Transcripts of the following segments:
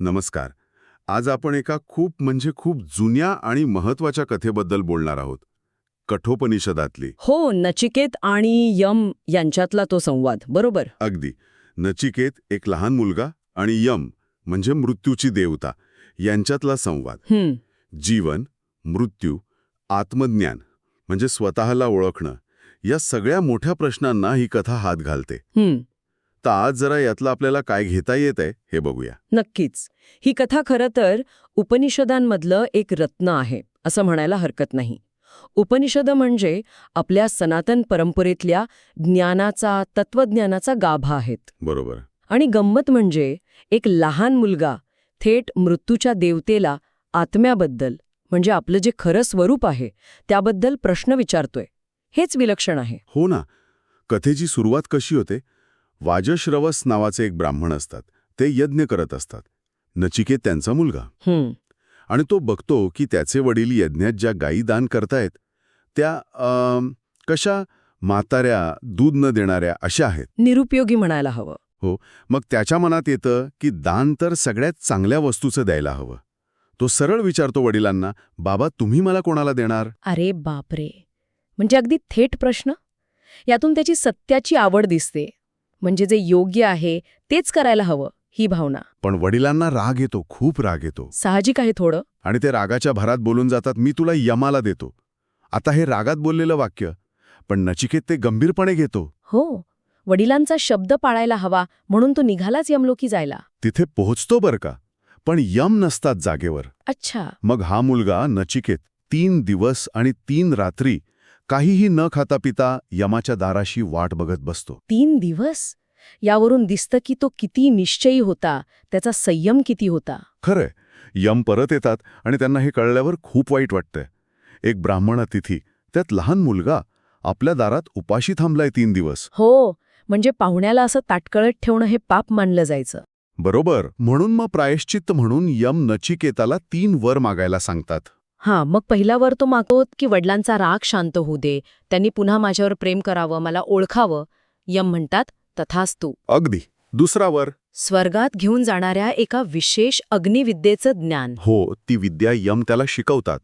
नमस्कार. आज आपण एका खूप म्हणजे खूप जुन्या आणि महत्त्वाच्या कथेबद्दल बोलणार आहोत. कठोपनिषदातली. हो नचिकेत आणि यम यांच्यातला तो संवाद बरोबर? अगदी. नचिकेत एक लहान मुलगा आणि यम म्हणजे मृत्यूची देवता यांच्यातला संवाद. जीवन मृत्यू आत्मज्ञान म्हणजे स्वतःला ओळखणं या सगळ्या मोठ्या प्रश्नांना ही कथा हात घालते. तर आज जरा यातलं आपल्याला काय घेता येत आहे हे बघूया. नक्कीच. ही कथा खरं तर उपनिषदांमधलं एक रत्न आहे असं म्हणायला हरकत नाही. उपनिषद म्हणजे आपल्या सनातन परंपरेतल्या ज्ञानाचा तत्वज्ञानाचा गाभा आहेत. बरोबर. आणि गंमत म्हणजे एक लहान मुलगा थेट मृत्यूच्या देवतेला आत्म्याबद्दल म्हणजे आपलं जे खरं स्वरूप आहे त्याबद्दल प्रश्न विचारतोय. हेच विलक्षण आहे. हो ना. कथेची सुरुवात कशी होते? वाजश्रवस नावाचे एक ब्राह्मण असतात. ते यज्ञ करत असतात. नचिकेत त्यांचा मुलगा. हं, आणि तो बघतो की त्याचे वडील यज्ञात ज्या गायी दान करतायत त्या कशा म्हाताऱ्या दूध न देणाऱ्या अशा आहेत. निरुपयोगी म्हणायला हवं. मग त्याच्या मनात येतं की दान तर सगळ्यात चांगल्या वस्तूचं द्यायला हवं. तो सरळ विचारतो वडिलांना बाबा तुम्ही मला कोणाला देणार? अरे बापरे. म्हणजे अगदी थेट प्रश्न? यातून त्याची सत्याची आवड दिसते. म्हणजे जे योग्य आहे तेच करायला हवं ही भावना. पण वडिलांना राग येतो खूप राग येतो. साहजिक आहे थोडं. आणि ते रागाच्या भरात बोलून जातात मी तुला यमाला देतो. आता हे रागात बोललेलं वाक्य पण नचिकेत ते गंभीरपणे घेतो. हो वडिलांचा शब्द पाळायला हवा म्हणून तो निघालाच यमलोकी जायला. तिथे पोहोचतो बरं का पण यम नसतात जागेवर. अच्छा. मग हा मुलगा नचिकेत तीन दिवस आणि तीन रात्री काहीही न खाता पिता यमाच्या दाराशी वाट बघत बसतो. तीन दिवस? यावरून दिसतं की तो किती निश्चयी होता त्याचा संयम किती होता. खरंय. यम परत येतात आणि त्यांना हे कळल्यावर खूप वाईट वाटतंय. एक ब्राह्मण अतिथी त्यात लहान मुलगा आपल्या दारात उपाशी थांबलाय तीन दिवस. हो म्हणजे पाहुण्याला असं ताटकळत ठेवणं हे पाप मानलं जायचं. बरोबर. म्हणून मग प्रायश्चित्त म्हणून यम नचिकेताला तीन वर मागायला सांगतात. हां मग पहिला वर तो मागवत की वडिलांचा राग शांत होऊ दे. त्यांनी पुन्हा माझ्यावर प्रेम करावं मला ओळखावं. यम म्हणतात तथास्तू अगदी. दुसरा वर. स्वर्गात घेऊन जाणाऱ्या एका विशेष अग्निविद्येचं ज्ञान. हो ती विद्या यम त्याला शिकवतात.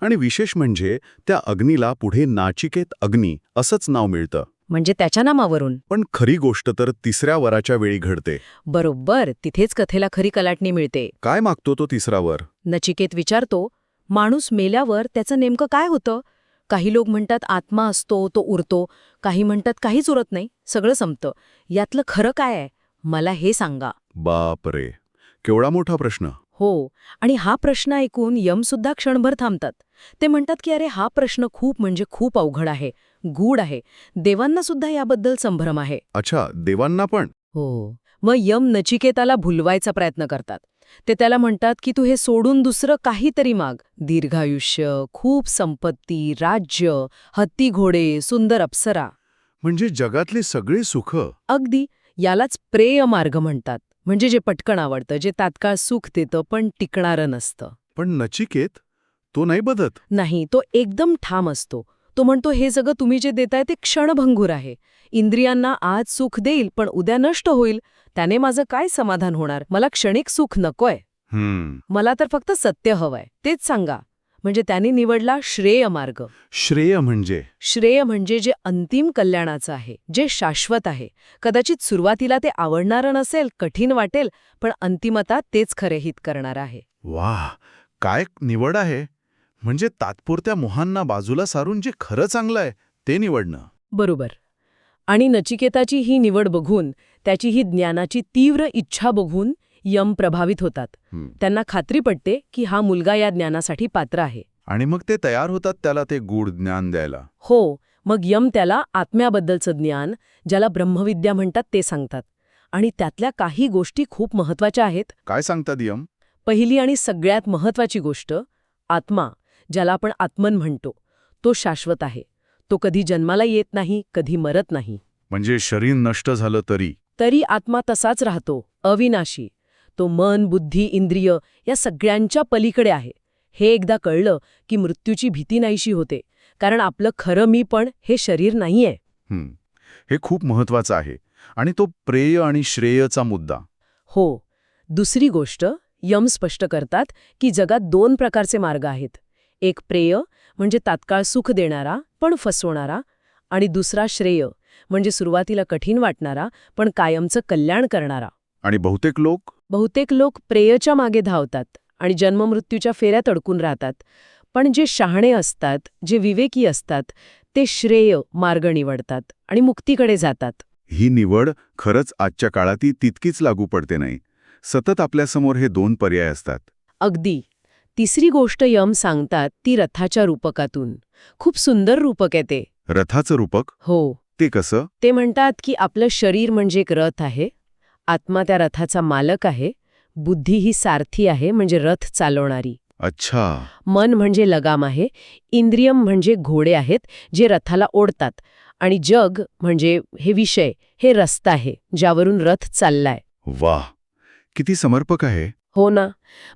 आणि विशेष म्हणजे त्या अग्नीला पुढे नाचिकेत अग्नी असंच नाव मिळतं. म्हणजे त्याच्या नामावरून. पण खरी गोष्ट तर तिसऱ्या वराच्या वेळी घडते. बरोबर तिथेच कथेला खरी कलाटणी मिळते. काय मागतो तो तिसरा वर? नचिकेत विचारतो माणूस मेल्यावर त्याचं नेमकं काय होतं? काही लोक म्हणतात आत्मा असतो तो उरतो. काही म्हणतात काहीच उरत नाही. सगळं संपतं. यातलं खरं काय आहे? मला हे सांगा. बापरे! केवढा मोठा प्रश्न. हो. आणि हा प्रश्न ऐकून यमसुद्धा क्षणभर थांबतात. ते म्हणतात की अरे हा प्रश्न खूप म्हणजे खूप अवघड आहे. गूढ आहे. देवांना सुद्धा याबद्दल संभ्रम आहे. अच्छा देवांना पण? हो. मग यम नचिकेताला भुलवायचा प्रयत्न करतात. ते त्याला म्हणतात की तू हे सोडून दुसरं काहीतरी माग. दीर्घायुष्य खूप संपत्ती राज्य हत्ती घोडे सुंदर अप्सरा. म्हणजे जगातली सगळी सुख. अगदी यालाच प्रेय मार्ग म्हणतात. म्हणजे जे पटकन आवडतं जे तात्काळ सुख देतं पण टिकणारं नसतं. पण नचिकेत तो नाही बदत. नाही तो एकदम ठाम असतो. तो म्हणतो हे सगळं तुम्ही जे देताय ते क्षणभंगूर आहे. इंद्रियांना आज सुख देईल पण उद्या नष्ट होईल. त्याने माझं काय समाधान होणार? मला क्षणिक सुख नकोय. मला तर फक्त सत्य हवंय. तेच सांगा. म्हणजे त्यांनी निवडला श्रेय मार्ग. श्रेय म्हणजे? श्रेय म्हणजे जे अंतिम कल्याणाचं आहे जे शाश्वत आहे. कदाचित सुरुवातीला ते आवडणारं नसेल कठीण वाटेल पण अंतिमता तेच खरे हित करणार आहे. वाह! काय निवड आहे? म्हणजे तात्पुरत्या मोहांना बाजूला सारून जे खरं चांगलं आहे ते निवडणं. बरोबर. आणि नचिकेताची ही निवड बघून त्याची ही ज्ञानाची तीव्र इच्छा बघून यम प्रभावित होतात. त्यांना खात्री पडते की हा मुलगा या ज्ञानासाठी पात्र आहे. आणि मग ते तयार होतात त्याला ते गूढ ज्ञान द्यायला. हो मग यम त्याला आत्म्याबद्दलचं ज्ञान ज्याला ब्रह्मविद्या म्हणतात ते सांगतात. आणि त्यातल्या काही गोष्टी खूप महत्त्वाच्या आहेत. काय सांगतात यम? पहिली आणि सगळ्यात महत्वाची गोष्ट आत्मा. ज्याला आपण आत्मन म्हणतो तो शाश्वत आहे. तो कधी जन्माला येत नाही कधी मरत नाही. म्हणजे शरीर नष्ट झालं तरी. तरी आत्मा तसाच राहतो अविनाशी. तो मन बुद्धी इंद्रिय या सगळ्यांच्या पलीकडे आहे. हे एकदा कळलं की मृत्यूची भीती नाहीशी होते कारण आपलं खरं मी पण हे शरीर नाहीये. हं. हे खूप महत्वाचं आहे आणि तो प्रेय आणि श्रेयचा मुद्दा. हो. दुसरी गोष्ट यम स्पष्ट करतात की जगात दोन प्रकारचे मार्ग आहेत. एक प्रेय म्हणजे तात्काळ सुख देणारा पण फसवणारा आणि दुसरा श्रेय म्हणजे सुरुवातीला कठीण वाटणारा पण कायमचं कल्याण करणारा. आणि बहुतेक लोक? बहुतेक लोक प्रेयच्या मागे धावतात आणि जन्ममृत्यूच्या फेऱ्यात अडकून राहतात. पण जे शहाणे असतात जे विवेकी असतात ते श्रेय मार्ग निवडतात आणि मुक्तीकडे जातात. ही निवड खरंच आजच्या काळातही तितकीच लागू पडते नाही. सतत आपल्यासमोर हे दोन पर्याय असतात. अगदी. तिसरी गोष्ट यम सांगतात ती रथाच्या रूपकातून. खूप सुंदर रूपक आहे ते. रथाचं रूपक? हो. ते कसं? ते म्हणतात की आपलं शरीर म्हणजे एक रथ आहे. आत्मा त्या रथाचा मालक आहे. बुद्धी ही सारथी आहे म्हणजे रथ चालवणारी. अच्छा. मन म्हणजे लगाम आहे. इंद्रियम म्हणजे घोडे आहेत जे रथाला ओढतात. आणि जग म्हणजे हे विषय हे रस्ता आहे ज्यावरून रथ चाललाय. वाह. किती समर्पक आहे. हो ना.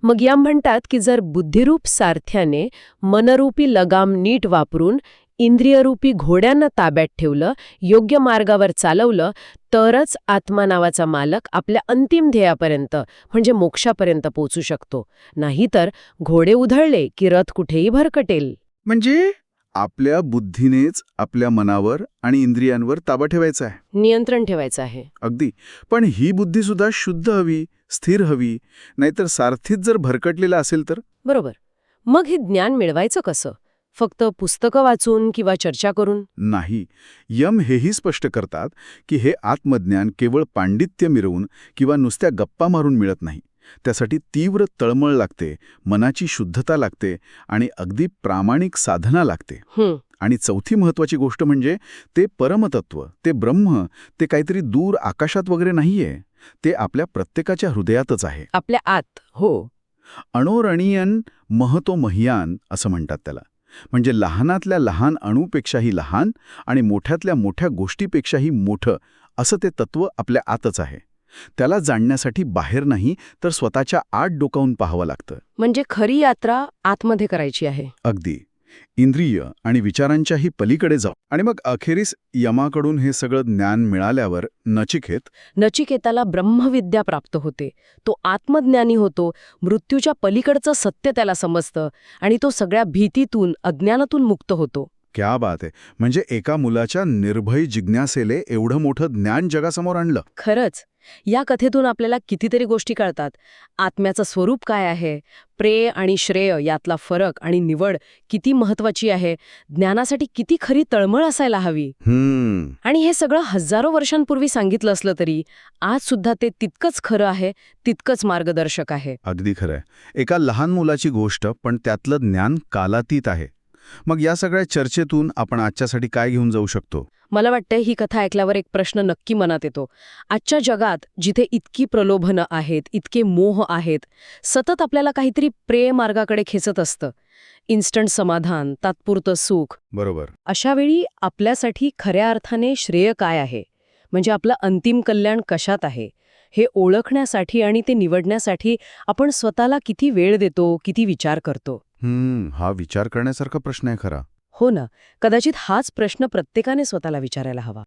मग या म्हणतात की जर बुद्धिरूप सारथ्याने मनरूपी लगाम नीट वापरून इंद्रियरूपी घोड्यांना ताब्यात ठेवलं योग्य मार्गावर चालवलं तरच आत्मा नावाचा मालक आपल्या अंतिम ध्येयापर्यंत म्हणजे मोक्षापर्यंत पोचू शकतो. नाहीतर घोडे उधळले की रथ कुठेही भरकटेल. म्हणजे आपल्या बुद्धीनेच आपल्या मनावर आणि इंद्रियांवर ताबा ठेवायचा आहे. नियंत्रण ठेवायचं आहे. अगदी. पण ही बुद्धी सुद्धा शुद्ध हवी. स्थिर हवी. नाहीतर सारथीत जर भरकटलेला असेल तर? बरोबर. मग हे ज्ञान मिळवायचं कसं? फक्त पुस्तकं वाचून किंवा चर्चा करून? नाही. यम हेही स्पष्ट करतात की हे आत्मज्ञान केवळ पांडित्य मिरवून किंवा नुसत्या गप्पा मारून मिळत नाही. त्यासाठी तीव्र तळमळ लागते मनाची शुद्धता लागते आणि अगदी प्रामाणिक साधना लागते. हं, आणि चौथी महत्वाची गोष्ट म्हणजे ते परमतत्व ते ब्रह्म ते काहीतरी दूर आकाशात वगैरे नाहीये ते आपल्या प्रत्येकाच्या हृदयातच आहे. आपल्या आत हो. अणोरणीयन महतो महियान असं म्हणतात त्याला. म्हणजे लहानातल्या लहान अणूपेक्षाही लहान आणि मोठ्यातल्या मोठ्या गोष्टीपेक्षाही मोठं असं ते तत्व आपल्या आतच आहे. त्याला जाणण्यासाठी बाहेर नाही तर स्वतःच्या आत डोकावून पाहावं लागतं. म्हणजे खरी यात्रा आतमध्ये करायची आहे. अगदी. इंद्रिय आणि विचारांच्याही पलीकडे जाऊ. आणि मग अखेरीस यमाकडून हे सगळं ज्ञान मिळाल्यावर नचिकेत नचिकेताला ब्रह्मविद्या प्राप्त होते. तो आत्मज्ञानी होतो. मृत्यूच्या पलीकडचं सत्य त्याला समजतं आणि तो सगळ्या भीतीतून अज्ञानातून मुक्त होतो. क्या बात आहे. म्हणजे एका मुलाच्या निर्भय जिज्ञासेले एवढं मोठं ज्ञान जगासमोर आणलं. खरंच. या कथेतून आपल्याला कितीतरी गोष्टी कळतात. आत्म्याचं स्वरूप काय आहे? प्रेय आणि श्रेय यातला फरक आणि निवड किती महत्वाची आहे? ज्ञानासाठी किती खरी तळमळ असायला हवी? हम्म. आणि हे सगळं हजारो वर्षांपूर्वी सांगितलं असलं तरी आज सुद्धा ते तितकंच खरं आहे तितकंच मार्गदर्शक आहे. अगदी खरंय एका लहान मुलाची गोष्ट पण त्यातलं ज्ञान कालातीत आहे. मग या सगळ्या चर्चेतून आपण आजच्यासाठी काय घेऊन जाऊ शकतो? मला वाटतं ही कथा ऐकल्यावर एक प्रश्न नक्की मनात येतो. आजच्या जगात जिथे इतकी प्रलोभनं आहेत इतके मोह आहेत सतत आपल्याला काहीतरी प्रेय मार्गाकडे खेचत असतं. इन्स्टंट समाधान तात्पुरतं सुख. बरोबर. अशावेळी आपल्यासाठी खऱ्या अर्थाने श्रेय काय आहे? म्हणजे आपलं अंतिम कल्याण कशात आहे? हे ओळखण्यासाठी आणि ते निवडण्यासाठी आपण स्वतःला किती वेळ देतो किती विचार करतो? हम्म हा विचार करण्यासारखा प्रश्न आहे खरा. हो ना. कदाचित हाच प्रश्न प्रत्येकाने स्वतःला विचारायला हवा.